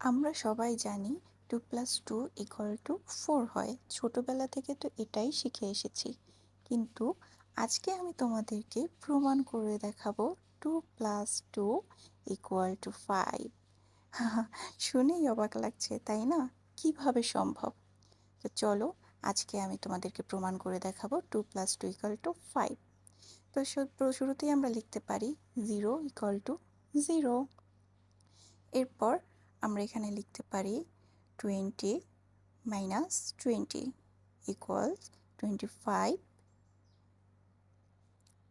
আমরা সবাই জানি two plus two equal to four হয়। ছোটোবেলা থেকে তো এটাই শিখে এসেছি। কিন্তু আজকে আমি তোমাদেরকে প্রমাণ করে দেখাবো two plus two equal to five শুনেই অবাক লাগছে, তাই না? কীভাবে সম্ভব? তো চলো আজকে আমি তোমাদেরকে প্রমাণ করে দেখাবো two plus two equal to five তো শুরুতেই আমরা লিখতে পারি জিরো ইকুয়াল টু জিরো এরপর আমরা এখানে লিখতে পারি twenty minus twenty equals twenty five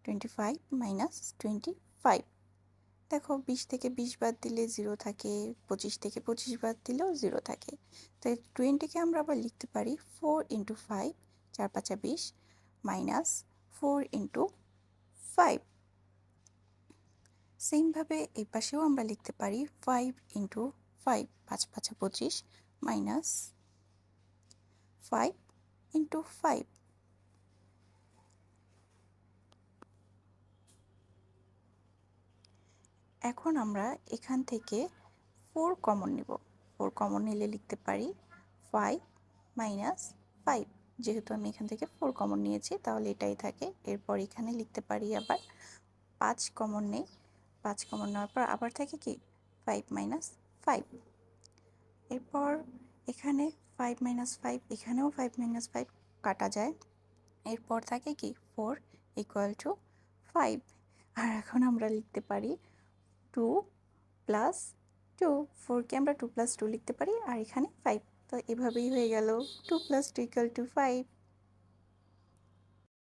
twenty five minus twenty five দেখো বিশ থেকে বিশ বাদ দিলে জিরো থাকে, পঁচিশ থেকে পঁচিশ বাদ দিলেও জিরো থাকে। তাই টোয়েন্টিকে আমরা আবার লিখতে পারি ফোর ইন্টু ফাইভ চার পাঁচা বিশ মাইনাস ফোর ইন্টু ফাইভ সেমভাবে এই পাশেও আমরা লিখতে পারি ফাইভ ইন্টু ফাইভ পাঁচ, পাঁচা পঁচিশ মাইনাস ফাইভ ইন্টু ফাইভ এখন আমরা এখান থেকে ফোর কমন নিব। ফোর কমন নিলে লিখতে পারি ফাইভ মাইনাস ফাইভ যেহেতু আমি এখান থেকে ফোর কমন নিয়েছি, তাহলে এটাই থাকে। এরপর এখানে লিখতে পারি আবার পাঁচ কমন নেই। পাঁচ কমন নেওয়ার পর আবার থাকে কি? ফাইভ মাইনাস ফাইভ এরপর এখানে ফাইভ মাইনাস ফাইভ এখানেও ফাইভ মাইনাস ফাইভ কাটা যায়। এরপর থাকে কি? ফোর ইকুয়াল টু ফাইভ আর এখন আমরা লিখতে পারি টু প্লাস টু ফোরকে আমরা টু প্লাস টু লিখতে পারি, আর এখানে ফাইভ তো এভাবেই হয়ে গেল। Two plus two equal to five